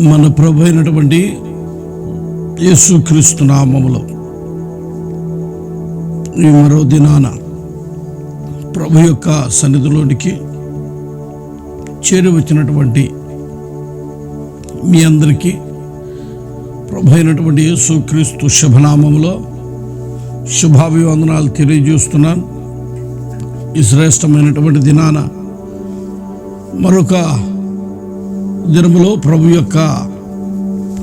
మన ప్రభు అయినటువంటి యేసుక్రీస్తు నామములో ఈ మరో దినాన ప్రభు యొక్క సన్నిధిలోనికి చేరి వచ్చినటువంటి మీ అందరికీ ప్రభు అయినటువంటి యేసుక్రీస్తు శుభనామములో శుభాభివందనాలు తెలియజేస్తున్నాను. ఈ శ్రేష్టమైనటువంటి దినాన మరొక దినములో ప్రభు యొక్క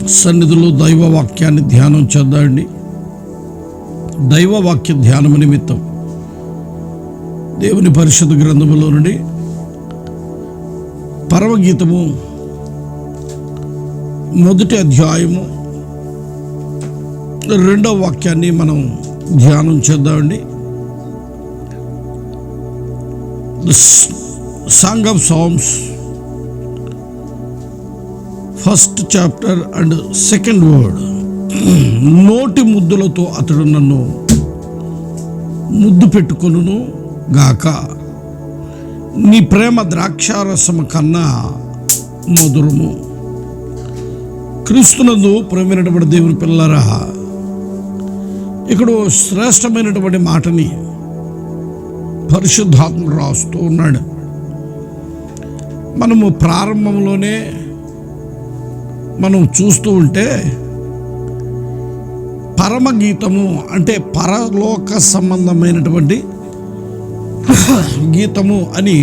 సన్నిధిలో దైవ వాక్యాన్ని ధ్యానం చేద్దామండి. దైవ వాక్య ధ్యానము నిమిత్తం దేవుని పరిషత్ గ్రంథములో నుండి పరమగీతము మొదటి అధ్యాయము రెండవ వాక్యాన్ని మనం ధ్యానం చేద్దామండి. Song of songs first chapter and second word. నోటి ముద్దులతో అతడు నన్ను ముద్దు పెట్టుకొనును గాక. నీ ప్రేమ ద్రాక్షారసము కన్నా మధురము. క్రీస్తునందు ప్రేమైనటువంటి దేవుని పిల్లరా ఇక్కడ శ్రేష్టమైనటువంటి మాటని పరిశుద్ధాత్మ రాస్తూ ఉన్నాడు. మనము ప్రారంభంలోనే మనం చూస్తూ ఉంటే పరమగీతము అంటే పరలోక సంబంధమైనటువంటి గీతము అని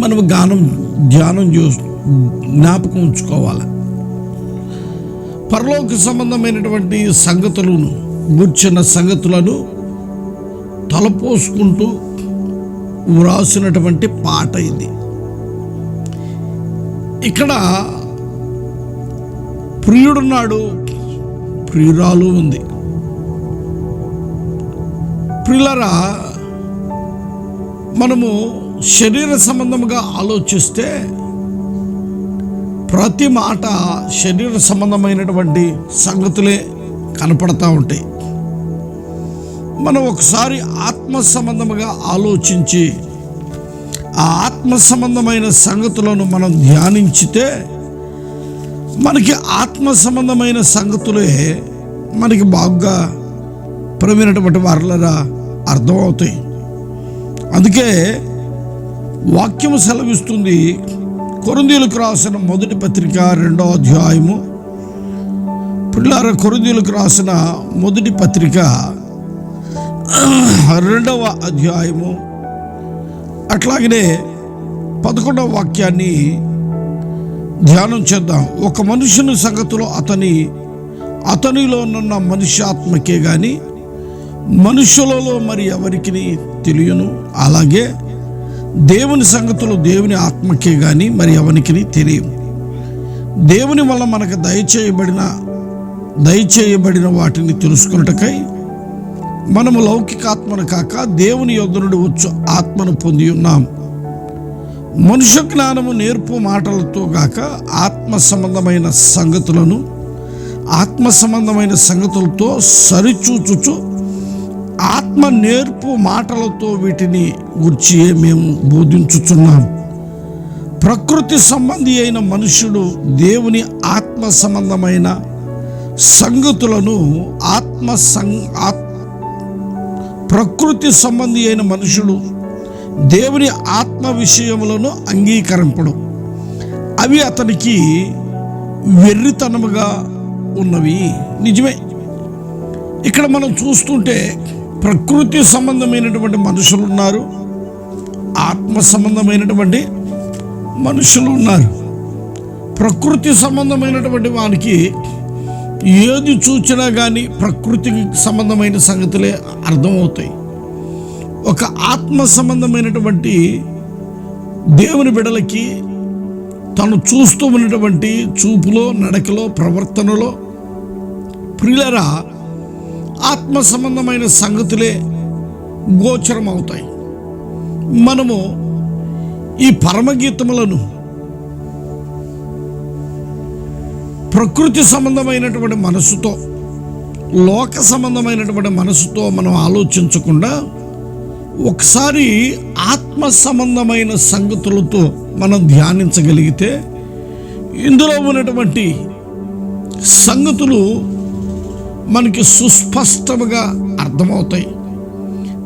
మనం గానం ధ్యానం చూ జ్ఞాపకం ఉంచుకోవాలి. పరలోక సంబంధమైనటువంటి సంగతులను గుర్చిన సంగతులను తలపోసుకుంటూ వ్రాసినటువంటి పాట ఇది. ఇక్కడ ప్రియుడున్నాడు. ప్రియురాలు ఉంది. ప్రియులరా మనము శరీర సంబంధముగా ఆలోచిస్తే ప్రతి మాట శరీర సంబంధమైనటువంటి సంగతులే కనపడతా ఉంటాయి. మనం ఒకసారి ఆత్మ సంబంధముగా ఆలోచించి ఆ ఆత్మ సంబంధమైన సంగతులను మనం ధ్యానించితే మనకి ఆత్మ సంబంధమైన సంగతులే మనకి బాగా ప్రవీణటువంటి వారులరా అర్థమవుతాయి. అందుకే వాక్యం సెలవిస్తుంది కొరందీలకు రాసిన మొదటి పత్రిక రెండో అధ్యాయము. పిల్లార కొరందీలకు రాసిన మొదటి పత్రిక రెండవ అధ్యాయము. అట్లాగనే పదకొండవ వాక్యాన్ని ధ్యానం చేద్దాం. ఒక మనుషుని సంగతిలో అతని అతనిలో ఉన్న ఆత్మకే కానీ మనుషులలో మరి ఎవరికి తెలియను. అలాగే దేవుని సంగతులు దేవుని ఆత్మకే కానీ మరి ఎవరికి తెలియదు. దేవుని వల్ల మనకు దయచేయబడిన దయచేయబడిన వాటిని తెలుసుకున్నటకై మనము లౌకికాత్మను కాక దేవుని యొద్ద నుండి వచ్చు ఆత్మను పొంది ఉన్నాము మనుష్య జ్ఞానము నేర్పు మాటలతో గాక ఆత్మ సంబంధమైన సంగతులను ఆత్మ సంబంధమైన సంగతులతో సరిచూచుచు ఆత్మ నేర్పు మాటలతో వీటిని గుర్చి మేము బోధించుచున్నాం. ప్రకృతి సంబంధి అయిన మనుషుడు దేవుని ఆత్మ సంబంధమైన సంగతులను ఆత్మ సం ఆత్ ప్రకృతి సంబంధి అయిన మనుషుడు దేవుని ఆత్మ విషయములను అంగీకరింపడం. అవి అతనికి వెర్రితనముగా ఉన్నవి. నిజమే. ఇక్కడ మనం చూస్తుంటే ప్రకృతి సంబంధమైనటువంటి మనుషులు ఉన్నారు ఆత్మ సంబంధమైనటువంటి మనుషులు ఉన్నారు ప్రకృతి సంబంధమైనటువంటి వానికి ఏది చూచినా కానీ ప్రకృతికి సంబంధమైన సంగతులే అర్థమవుతాయి. ఒక ఆత్మ సంబంధమైనటువంటి దేవుని బిడలకి తను చూస్తూ ఉన్నటువంటి చూపులో నడకలో ప్రవర్తనలో ప్రియులరా ఆత్మ సంబంధమైన సంగతులే గోచరం అవుతాయి మనము ఈ పరమగీతములను ప్రకృతి సంబంధమైనటువంటి మనసుతో లోక సంబంధమైనటువంటి మనసుతో మనం ఆలోచించకుండా ఒకసారి ఆత్మ సంబంధమైన సంగతులతో మనం ధ్యానించగలిగితే ఇందులో ఉన్నటువంటి సంగతులు మనకి సుస్పష్టముగా అర్థమవుతాయి.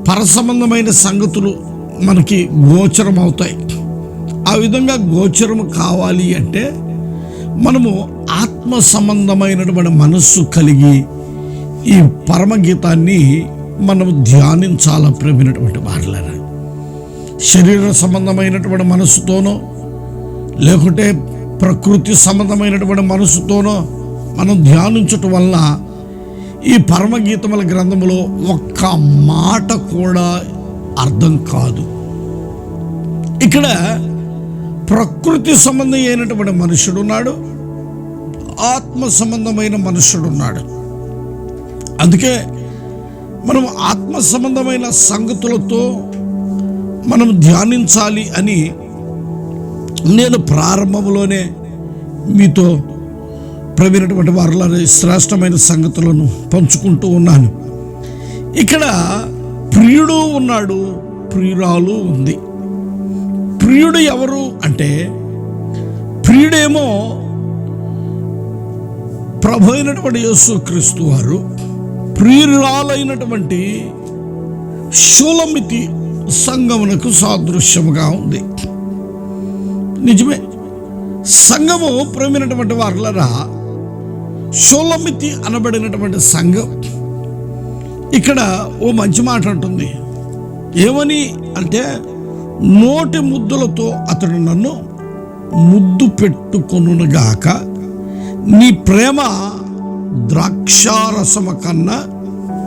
పరసంబంధమైన సంగతులు మనకి గోచరమవుతాయి. ఆ విధంగా గోచరం కావాలి అంటే మనము ఆత్మ సంబంధమైనటువంటి మనస్సు కలిగి ఈ పరమగీతాన్ని మనం ధ్యానించాల ప్రేమైనటువంటి వారులరా శరీర సంబంధమైనటువంటి మనసుతోనో లేకుంటే ప్రకృతి సంబంధమైనటువంటి మనసుతోనో మనం ధ్యానించటం వల్ల ఈ పరమగీతముల గ్రంథములో ఒక్క మాట కూడా అర్థం కాదు. ఇక్కడ ప్రకృతి సంబంధం అయినటువంటి ఆత్మ సంబంధమైన మనుషుడున్నాడు. అందుకే మనం ఆత్మ సంబంధమైన సంగతులతో మనం ధ్యానించాలి అని నేను ప్రారంభంలోనే మీతో ప్రవీణటువంటి వారిలో శ్రేష్టమైన సంగతులను పంచుకుంటూ ఉన్నాను. ఇక్కడ ప్రియుడు ఉన్నాడు ప్రియురాలు ఉంది. ప్రియుడు ఎవరు అంటే ప్రియుడేమో ప్రభు అయినటువంటి యేసు క్రీస్తు వారు. ప్రియురాలైనటువంటి షూలమితి సంగమునకు సాదృశ్యముగా ఉంది. నిజమే. సంఘము ప్రేమైనటువంటి వారులరా షోలమితి అనబడినటువంటి సంఘం. ఇక్కడ ఓ మంచి మాట అంటుంది. ఏమని అంటే నోటి ముద్దులతో అతడు నన్ను ముద్దు పెట్టుకొనుగాక నీ ప్రేమ ద్రాక్షారసమ కన్నా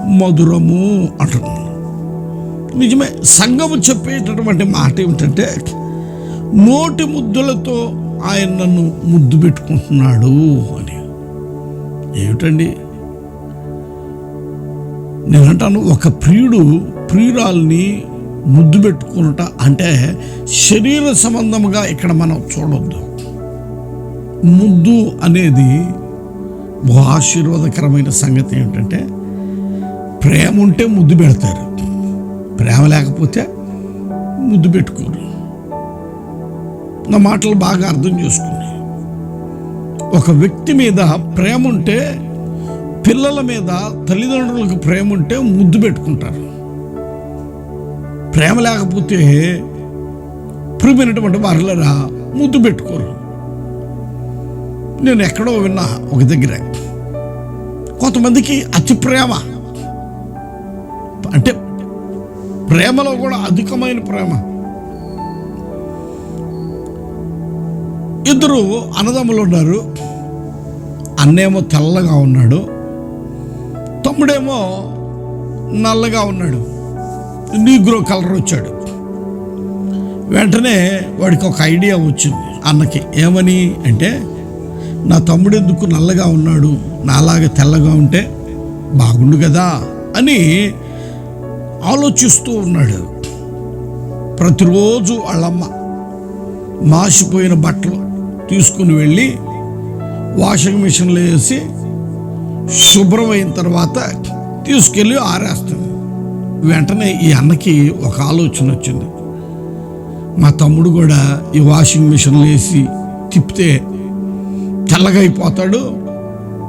మధురము అంటున్నాను నిజమే సంఘము చెప్పేటటువంటి మాట ఏమిటంటే నోటి ముద్దులతో ఆయన నన్ను ముద్దు పెట్టుకుంటున్నాడు అని. ఏమిటండి? నేనంటాను ఒక ప్రియుడు ప్రియురాల్ని ముద్దు పెట్టుకున్నట అంటే శరీర సంబంధముగా ఇక్కడ మనం చూడొద్దు. ముద్దు అనేది బహు ఆశీర్వాదకరమైన సంగతి ఏమిటంటే ప్రేమ ఉంటే ముద్దు పెడతారు. ప్రేమ లేకపోతే ముద్దు పెట్టుకోరు. నా మాటలు బాగా అర్థం చేసుకుని. ఒక వ్యక్తి మీద ప్రేమ ఉంటే పిల్లల మీద తల్లిదండ్రులకు ప్రేమ ఉంటే ముద్దు పెట్టుకుంటారు. ప్రేమ లేకపోతే ప్రియమైనటువంటి వారిలరా ముద్దు పెట్టుకోరు. నేను ఎక్కడో విన్నా ఒక దగ్గర. కొంతమందికి అతి ప్రేమ. అంటే ప్రేమలో కూడా అధికమైన ప్రేమ. ఇద్దరు అన్నదమ్ములు ఉన్నారు. అన్నేమో తెల్లగా ఉన్నాడు. తమ్ముడేమో నల్లగా ఉన్నాడు. నీగ్రో కలర్ వచ్చాడు. వెంటనే వాడికి ఒక ఐడియా వచ్చింది అన్నకి. ఏమని అంటే నా తమ్ముడు ఎందుకు నల్లగా ఉన్నాడు? నాలాగా తెల్లగా ఉంటే బాగుండు కదా అని ఆలోచిస్తూ ఉన్నాడు. ప్రతిరోజు వాళ్ళమ్మ మాసిపోయిన బట్టలు తీసుకుని వెళ్ళి వాషింగ్ మిషన్లో వేసి శుభ్రమైన తర్వాత తీసుకెళ్ళి ఆరేస్తుంది. వెంటనే ఈ అన్నకి ఒక ఆలోచన వచ్చింది. మా తమ్ముడు కూడా ఈ వాషింగ్ మిషన్లో వేసి తిప్పితే తెల్లగా అయిపోతాడు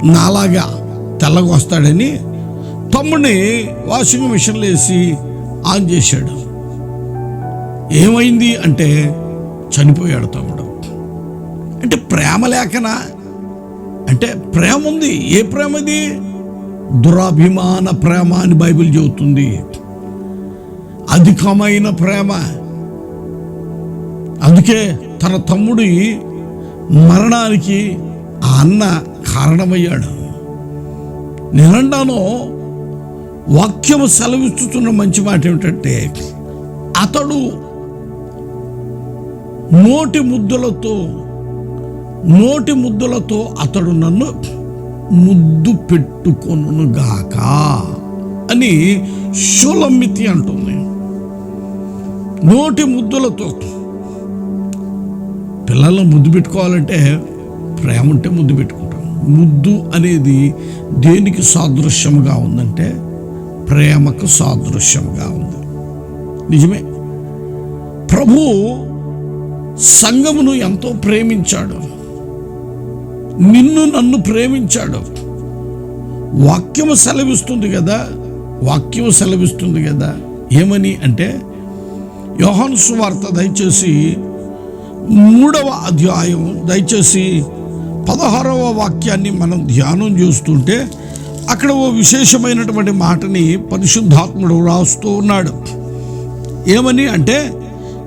నాలాగా తెల్లగా వస్తాడని తమ్ముడిని వాషింగ్ మిషన్లో వేసి ఆన్ చేశాడు. ఏమైంది అంటే చనిపోయాడు తమ్ముడు. అంటే ప్రేమ లేకనా? అంటే ప్రేమ ఉంది. ఏ ప్రేమ ఇది? దురాభిమాన ప్రేమ అని బైబిల్ చెబుతుంది. అధికమైన ప్రేమ. అందుకే తన తమ్ముడి మరణానికి అన్న కారణమయ్యాడు. నేనంటాను వాక్యం సెలవిస్తున్న మంచి మాట ఏమిటంటే అతడు నోటి ముద్దులతో నోటి ముద్దులతో అతడు నన్ను ముద్దు పెట్టుకొనుగాక అని షులమ్మితి అంటుంది. నోటి ముద్దులతో పిల్లలను ముద్దు పెట్టుకోవాలంటే ప్రేమ ఉంటే ముద్దు పెట్టుకుంటాం. ముద్దు అనేది దేనికి సాదృశ్యముగా ఉందంటే ప్రేమకు సాదృశ్యముగా ఉంది. నిజమే? ప్రభు సంఘమును ఎంతో ప్రేమించాడు. నిన్ను నన్ను ప్రేమించాడు. వాక్యము సెలవిస్తుంది కదా? వాక్యం సెలవిస్తుంది కదా? ఏమని అంటే యోహాను సువార్త దయచేసి మూడవ అధ్యాయం దయచేసి పదహారవ వాక్యాన్ని మనం ధ్యానం చేస్తుంటే అక్కడ ఓ విశేషమైనటువంటి మాటని పరిశుద్ధాత్ముడు రాస్తూ ఉన్నాడు. ఏమని అంటే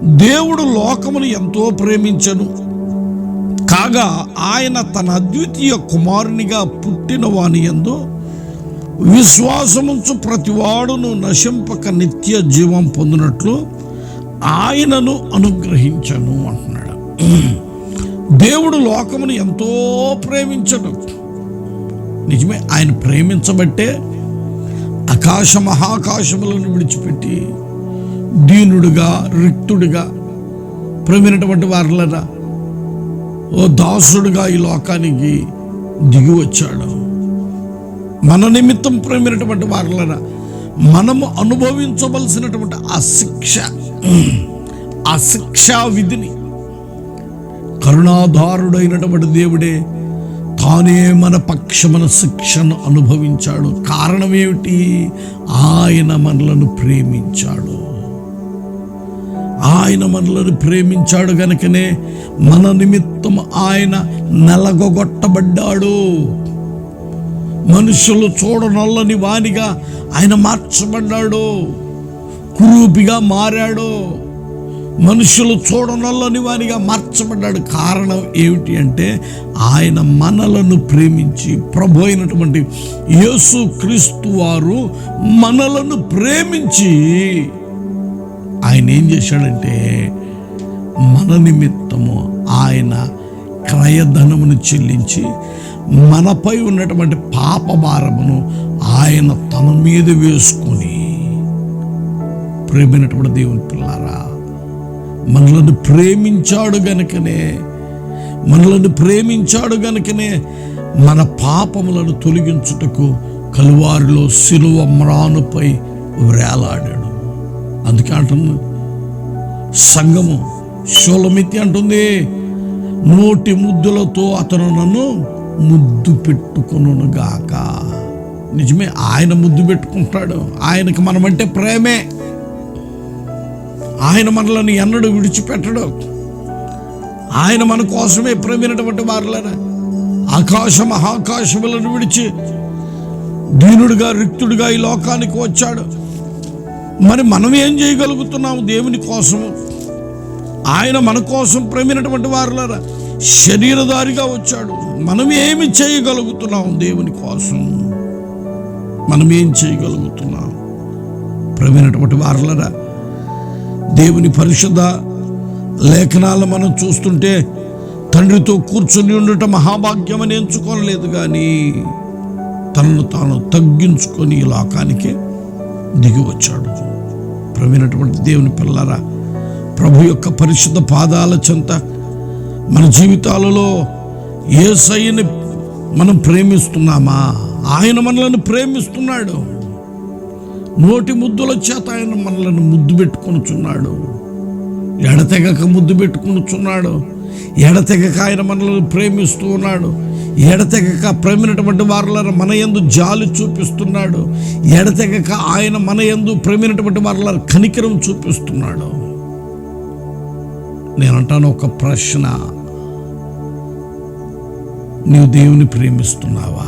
దేవుడు లోకమును ఎంతో ప్రేమించను. కాగా ఆయన తన అద్వితీయ కుమారునిగా పుట్టిన వాని ఎందు విశ్వాసముంచు ప్రతివాడును నశింపక నిత్య జీవం పొందినట్లు ఆయనను అనుగ్రహించను అంటున్నాడు. దేవుడు లోకమును ఎంతో ప్రేమించడు. నిజమే ఆయన ప్రేమించబట్టే ఆకాశ మహాకాశములను విడిచిపెట్టి దీనుడుగా రిక్తుడిగా ప్రేమినటువంటి వారులరా ఓ దాసుడుగా ఈ లోకానికి దిగి వచ్చాడు. మన నిమిత్తం ప్రేమినటువంటి వారులరా మనము అనుభవించవలసినటువంటి ఆ శిక్ష ఆ శిక్షా విధిని కరుణాధారుడైనటువంటి దేవుడే తానే మన పక్షమన శిక్షను అనుభవించాడు. కారణం ఏమిటి? ఆయన మనలను ప్రేమించాడు. ఆయన మనలను ప్రేమించాడు గనుకనే మన నిమిత్తం ఆయన నలగొట్టబడ్డాడు మనుషులు చూడనొల్లని వానిగా ఆయన మార్చబడ్డాడు. కురూపిగా మారాడు. మనుషులు చూడనల్లని వానిగా మార్చబడ్డాడు. కారణం ఏమిటి అంటే ఆయన మనలను ప్రేమించి ప్రభు అయినటువంటి యేసు క్రీస్తు వారు మనలను ప్రేమించి ఆయన ఏం చేశాడంటే మన నిమిత్తము ఆయన క్రయధనమును చెల్లించి మనపై ఉన్నటువంటి పాప భారమును ఆయన తన మీద వేసుకొని ప్రేమైనటువంటి దేవుని పిల్లారా మనలను ప్రేమించాడు గనుకనే మనలను ప్రేమించాడు గనుకనే మన పాపములను తొలగించుటకు కలువారిలో సిలువ మ్రానుపై వేలాడాడు. అందుకే అంటుంది సంగము శూలమితి అంటుంది నోటి ముద్దులతో అతను నన్ను ముద్దు పెట్టుకును గాక. నిజమే ఆయన ముద్దు పెట్టుకుంటాడు. ఆయనకి మనమంటే ప్రేమే. ఆయన మనలను ఎన్నడూ విడిచిపెట్టడు. ఆయన మన కోసమే ప్రేమినటువంటి వారులరా. ఆకాశ మహాకాశములను విడిచి దీనుడుగా రిక్తుడుగా ఈ లోకానికి వచ్చాడు. మరి మనం ఏం చేయగలుగుతున్నాము దేవుని కోసము? ఆయన మన కోసం ప్రేమినటువంటి వారులరా. శరీరదారిగా వచ్చాడు. మనం ఏమి చేయగలుగుతున్నాం దేవుని కోసం? మనం ఏం చేయగలుగుతున్నాం ప్రేమినటువంటి వారులరా దేవుని పరిశుద్ధ లేఖనాలు మనం చూస్తుంటే తండ్రితో కూర్చొని ఉండటం మహాభాగ్యం అని ఎంచుకోలేదు కానీ తనను తాను తగ్గించుకొని ఈ లోకానికి దిగి వచ్చాడు. ప్రవీణటువంటి దేవుని పిల్లరా ప్రభు యొక్క పరిశుద్ధ పాదాల చెంత మన జీవితాలలో ఏ మనం ప్రేమిస్తున్నామా? ఆయన మనలను ప్రేమిస్తున్నాడు. నోటి ముద్దుల చేత ఆయన మనలను ముద్దు పెట్టుకొనుచున్నాడు. ఎడతెగక ముద్దు పెట్టుకొనుచున్నాడు. ఎడతెగక ఆయన మనల్ని ప్రేమిస్తూ ఉన్నాడు. ఎడతెగక ప్రేమినటువంటి వారులను మన యందు జాలి చూపిస్తున్నాడు. ఎడతెగక ఆయన మన యందు ప్రేమినటువంటి వారులను కనికరం చూపిస్తున్నాడు. నేనంటాను ఒక ప్రశ్న. నీవు దేవుని ప్రేమిస్తున్నావా?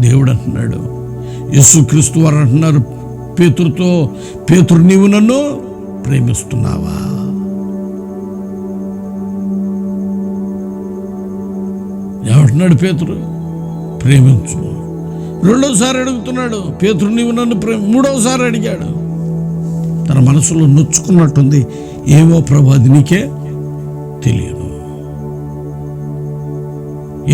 దేవుడు అంటున్నాడు యేసుక్రీస్తు వారు అంటున్నారు పేతురుతో పేతురు నీవు నన్ను ప్రేమిస్తున్నావా? ఏమంటున్నాడు పేతురు? ప్రేమించు. రెండోసారి అడుగుతున్నాడు పేతురు నీవు నన్ను ప్రేమ మూడోసారి అడిగాడు. తన మనసులో నొచ్చుకున్నట్టుంది ఏమో ప్రభు అది నీకే తెలియదు.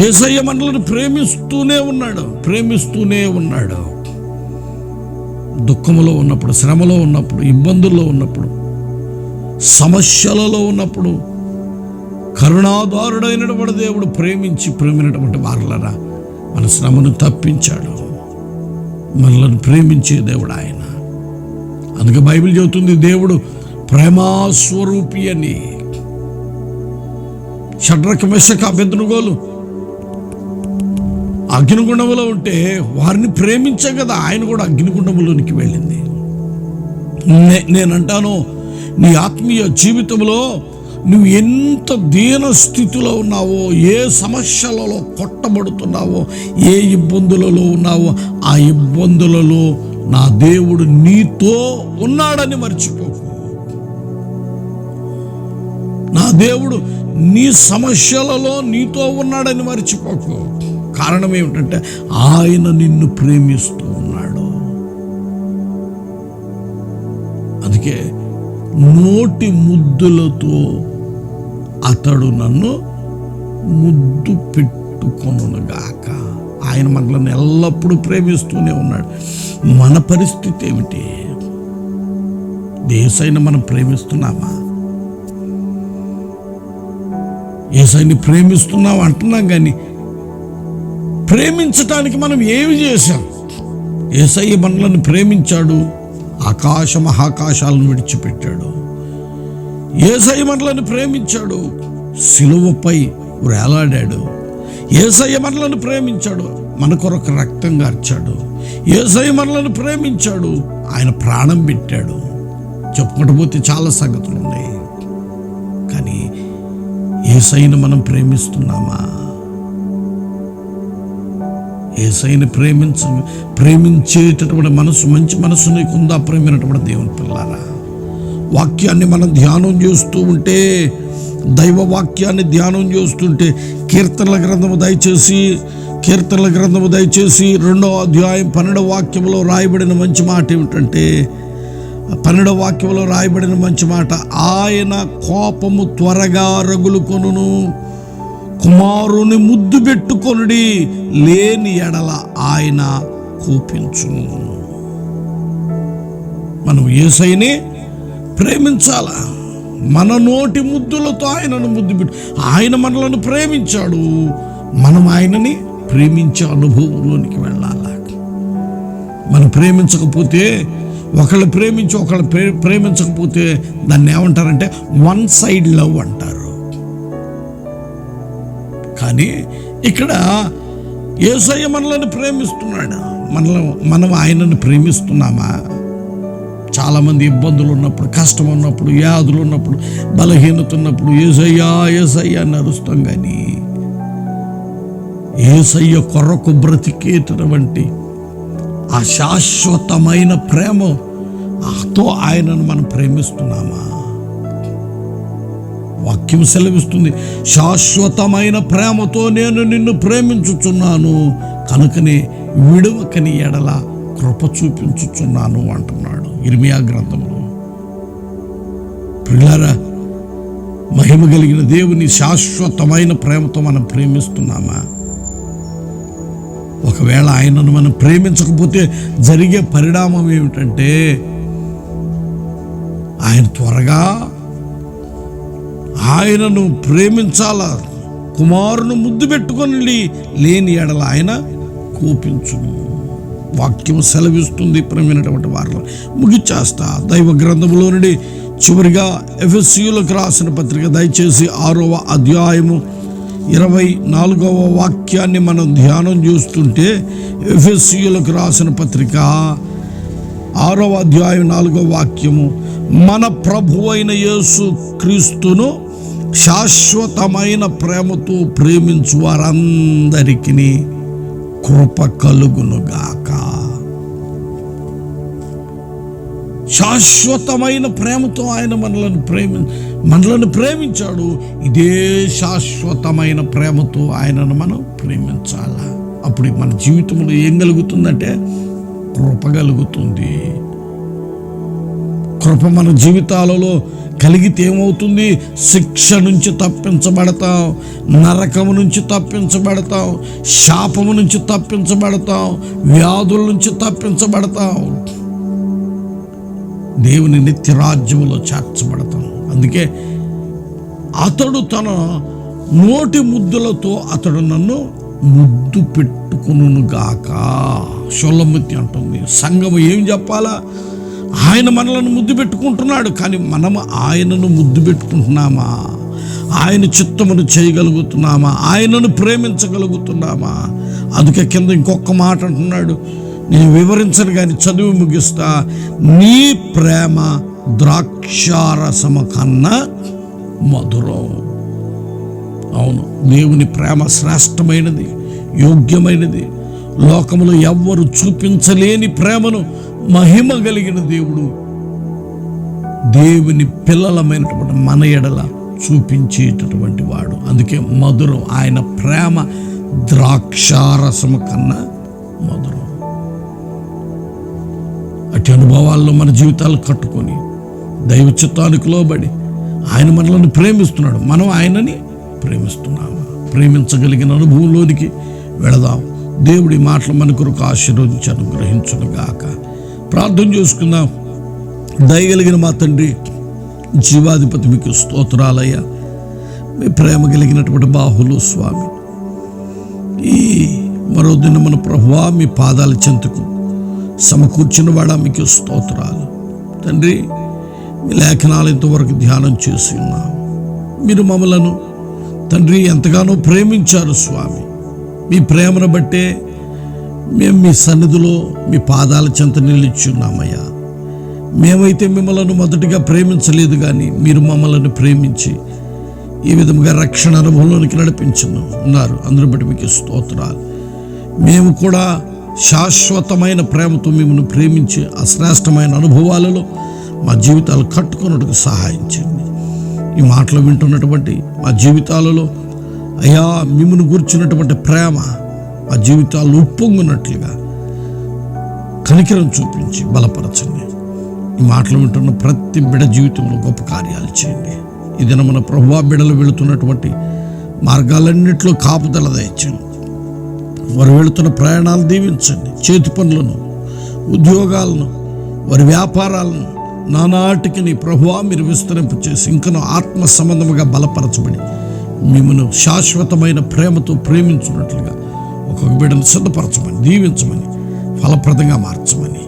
ఏసయ్య మనల్ని ప్రేమిస్తూనే ఉన్నాడు ప్రేమిస్తూనే ఉన్నాడు. దుఃఖములో ఉన్నప్పుడు శ్రమలో ఉన్నప్పుడు ఇబ్బందుల్లో ఉన్నప్పుడు సమస్యలలో ఉన్నప్పుడు కరుణాదారుడైనటువంటి దేవుడు ప్రేమించి ప్రేమినటువంటి వారులరా మన శ్రమను తప్పించాడు. మనలను ప్రేమించే దేవుడు ఆయన. అందుకే బైబిల్ చెబుతుంది దేవుడు ప్రేమాస్వరూపి అని. షడ్రక మెషక అభ్యర్థనగోలు అగ్నిగుండంలో ఉంటే వారిని ప్రేమించే కదా. ఆయన కూడా అగ్నిగుండంలోనికి వెళ్ళింది. నే- నేనంటాను నీ ఆత్మీయ జీవితంలో నువ్వు ఎంత దీన స్థితిలో ఉన్నావో ఏ సమస్యలలో కొట్టబడుతున్నావో ఏ ఇబ్బందులలో ఉన్నావో ఆ ఇబ్బందులలో నా దేవుడు నీతో ఉన్నాడని మర్చిపోకు. నా దేవుడు నీ సమస్యలలో నీతో ఉన్నాడని మర్చిపోకు. కారణం ఏమిటంటే ఆయన నిన్ను ప్రేమిస్తూ ఉన్నాడు. అందుకే నోటి ముద్దులతో అతడు నన్ను ముద్దు పెట్టుకొనుగాక. ఆయన మనల్ని ఎల్లప్పుడూ ప్రేమిస్తూనే ఉన్నాడు. మన పరిస్థితి ఏమిటి? దేశాయన మనం ప్రేమిస్తున్నామా? ఏసైని ప్రేమిస్తున్నాం అంటున్నాం కానీ ప్రేమించటానికి మనం ఏమి చేశాం? ఏసయ్య మనలను ప్రేమించాడు ఆకాశ మహాకాశాలను విడిచిపెట్టాడు. ఏసయ్య మనలను ప్రేమించాడు సిలువపై వేలాడాడు. ఏసయ్య మనలను ప్రేమించాడు మన కొరకు రక్తం గార్చాడు. ఏసయ్య మనలను ప్రేమించాడు ఆయన ప్రాణం పెట్టాడు. చెప్పుకుంటూ పోతే చాలా సంగతులు ఉన్నాయి కానీ ఏసైని మనం ప్రేమిస్తున్నామా? ఏసైని ప్రేమించ ప్రేమించేటటువంటి మనసు మంచి మనసు నీకుందా? ప్రేమైనటువంటి దేవుని పిల్లారా వాక్యాన్ని మనం ధ్యానం చేస్తూ ఉంటే దైవ వాక్యాన్ని ధ్యానం చేస్తుంటే కీర్తనల గ్రంథము దయచేసి కీర్తనల గ్రంథము దయచేసి రెండవ అధ్యాయం పన్నెండవ వాక్యంలో రాయబడిన మంచి మాట ఏమిటంటే పన్నెండవ వాక్యంలో రాయబడిన మంచి మాట ఆయన కోపము త్వరగా రగులు కొనును కుమారుని ముద్దు పెట్టుకొనుడి లేని ఎడల ఆయన కూపించును. మనం ఏసైని ప్రేమించాల? మన నోటి ముద్దులతో ఆయనను ముద్దు పెట్టు. ఆయన మనలను ప్రేమించాడు. మనం ఆయనని ప్రేమించే అనుభవంలోనికి వెళ్ళాల? మనం ప్రేమించకపోతే ఒకళ్ళు ప్రేమించి ఒకళ్ళు ప్రే- ప్రేమించకపోతే దాన్ని ఏమంటారంటే వన్ సైడ్ లవ్ అంటారు. కానీ ఇక్కడ ఏసయ్య మనలను ప్రేమిస్తున్నాడు. మనలో మనం ఆయనను ప్రేమిస్తున్నామా? చాలామంది ఇబ్బందులు ఉన్నప్పుడు కష్టం ఉన్నప్పుడు వ్యాధులు ఉన్నప్పుడు బలహీనత ఉన్నప్పుడు ఏసయ్యా ఏసయ్యా అని అరుస్తాం కానీ ఏసయ్య కొరకు బ్రతికేటటువంటి ఆ శాశ్వతమైన ప్రేమతో ఆయనను మనం ప్రేమిస్తున్నామా? వాక్యం సెలవిస్తుంది. శాశ్వతమైన ప్రేమతో నేను నిన్ను ప్రేమించుచున్నాను. కనుకనే విడువకని ఎడల కృప చూపించుచున్నాను అంటున్నాడు ఇర్మియా గ్రంథంలో. పిల్లరా మహిమ కలిగిన దేవుని శాశ్వతమైన ప్రేమతో మనం ప్రేమిస్తున్నామా? ఒకవేళ ఆయనను మనం ప్రేమించకపోతే జరిగే పరిణామం ఏమిటంటే ఆయన త్వరగా ఆయనను ప్రేమించాలా? కుమారును ముద్దు పెట్టుకొని లేని ఎడల ఆయన కోపించును. వాక్యం సెలవిస్తుంది ప్రేమైనటువంటి వారిలో. ముగిచ్చేస్తా. దైవ గ్రంథంలో నుండి చివరిగా ఎఫ్ఎస్యులకు రాసిన పత్రిక దయచేసి ఆరవ అధ్యాయము ఇరవై నాలుగవ వాక్యాన్ని మనం ధ్యానం చేస్తుంటే ఎఫ్ఎస్యులకు రాసిన పత్రిక ఆరవ అధ్యాయం నాలుగవ వాక్యము మన ప్రభు అయిన యేసు క్రీస్తును శాశ్వతమైన ప్రేమతో ప్రేమించు వారందరికీ కృప కలుగునుగాక. శాశ్వతమైన ప్రేమతో ఆయన మనలను ప్రేమి మనలను ప్రేమించాడు. ఇదే శాశ్వతమైన ప్రేమతో ఆయనను మనం ప్రేమించాలా? అప్పుడు మన జీవితంలో ఏం కలుగుతుందంటే కృప కలుగుతుంది. కృప మన జీవితాలలో కలిగితే ఏమవుతుంది? శిక్ష నుంచి తప్పించబడతాం నరకము నుంచి తప్పించబడతాం శాపము నుంచి తప్పించబడతాం వ్యాధుల నుంచి తప్పించబడతాం దేవుని నిత్య రాజ్యములో చేర్చబడతాం. అందుకే అతడు తన నోటి ముద్దులతో అతడు నన్ను ముద్దు పెట్టుకును గాక షొల్లముత్తి అంటుంది. సంఘము ఏం చెప్పాలా? ఆయన మనలను ముద్దు పెట్టుకుంటున్నాడు కానీ మనం ఆయనను ముద్దు పెట్టుకుంటున్నామా? ఆయన చిత్తమును చేయగలుగుతున్నామా? ఆయనను ప్రేమించగలుగుతున్నామా? అందుకే కింద ఇంకొక మాట అంటున్నాడు నేను వివరించను కానీ చదివి ముగిస్తా. నీ ప్రేమ ద్రాక్షారసమ కన్నా మధురం. అవును దేవుని ప్రేమ శ్రేష్టమైనది యోగ్యమైనది. లోకములో ఎవ్వరు చూపించలేని ప్రేమను మహిమ కలిగిన దేవుడు దేవుని పిల్లలమైనటువంటి మన ఎడల చూపించేటటువంటి వాడు. అందుకే మధురం ఆయన ప్రేమ ద్రాక్షారసము కన్నా మధురం. అటు అనుభవాల్లో మన జీవితాలు కట్టుకొని దైవ చిత్తానికి లోబడి ఆయన మనల్ని ప్రేమిస్తున్నాడు. మనం ఆయనని ప్రేమిస్తున్నాము? ప్రేమించగలిగిన అనుభవంలోనికి వెళదాం. దేవుడి మాటలు మన కొరకు ఆశీర్వదించి అనుగ్రహించును గాక ప్రార్థన చేసుకుందాం. దయగలిగిన మా తండ్రి జీవాధిపతి మీకు స్తోత్రాలయ్యా. మీ ప్రేమ కలిగినటువంటి బాహులు స్వామి. ఈ మరో దినమున ప్రభువా మీ పాదాల చెంతకు సమకూర్చిన వాడ మీకు స్తోత్రాలు. తండ్రి మీ లేఖనాలు ఇంతవరకు ధ్యానం చేసి ఉన్నాం. మీరు మమ్మలను తండ్రి ఎంతగానో ప్రేమించారు స్వామి. మీ ప్రేమను బట్టే మేము మీ సన్నిధిలో మీ పాదాల చెంత నిలిచున్నామయ్యా. మేమైతే మిమ్మల్ని మొదటిగా ప్రేమించలేదు కానీ మీరు మమ్మల్ని ప్రేమించి ఈ విధముగా రక్షణ అనుభవంలోనికి నడిపించును ఉన్నారు. అందరూ బట్టి మీకు స్తోత్రాలు. మేము కూడా శాశ్వతమైన ప్రేమతో మిమ్మల్ని ప్రేమించి అశ్రేష్టమైన అనుభవాలలో మా జీవితాలు కట్టుకున్నట్టుకు సహాయం చేయండి. ఈ మాటలు వింటున్నటువంటి మా జీవితాలలో అయ్యా మిమ్మల్ని గుర్చినటువంటి ప్రేమ ఆ జీవితాలు ఉప్పొంగునట్లుగా కనికరం చూపించి బలపరచండి. ఈ మాటలు వింటున్న ప్రతి బిడ జీవితంలో గొప్ప కార్యాలు చేయండి. ఈ మన ప్రభువా బిడలు వెళుతున్నటువంటి మార్గాలన్నింటిలో కాపుదల దయచండి వారు వెళుతున్న ప్రయాణాలు దీవించండి. చేతి పనులను ఉద్యోగాలను వారి వ్యాపారాలను నానాటికి నీ ప్రభువా మీరు విస్తరింపు చేసి ఇంకనూ ఆత్మ సంబంధముగా బలపరచబడి మిమ్మల్ని శాశ్వతమైన ప్రేమతో ప్రేమించున్నట్లుగా ఒక్కొక్క బిడ్డను సిద్ధపరచమని దీవించమని ఫలప్రదంగా మార్చమని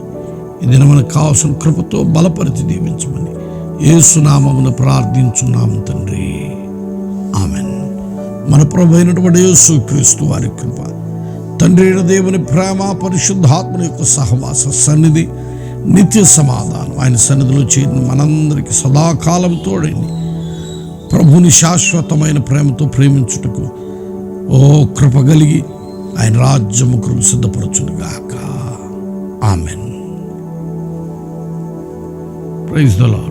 ఇది మనకు కావాల్సిన కృపతో బలపరిచి దీవించమని ఏసునామమును ప్రార్థించున్నాము తండ్రి. ఆమెన్. మన ప్రభు అయినటువంటి యేసు క్రీస్తు వారి కృప తండ్రి దేవుని ప్రేమ పరిశుద్ధాత్మ యొక్క సహవాస సన్నిధి నిత్య సమాధానం ఆయన సన్నిధిలో చేరిన మనందరికీ సదాకాలం తోడైంది. ప్రభుని శాశ్వతమైన ప్రేమతో ప్రేమించుటకు ఓ కృప కలిగి ఆయన రాజ్యము కృప సిద్ధపరచునుగాక. ఆమెన్. Praise the lord.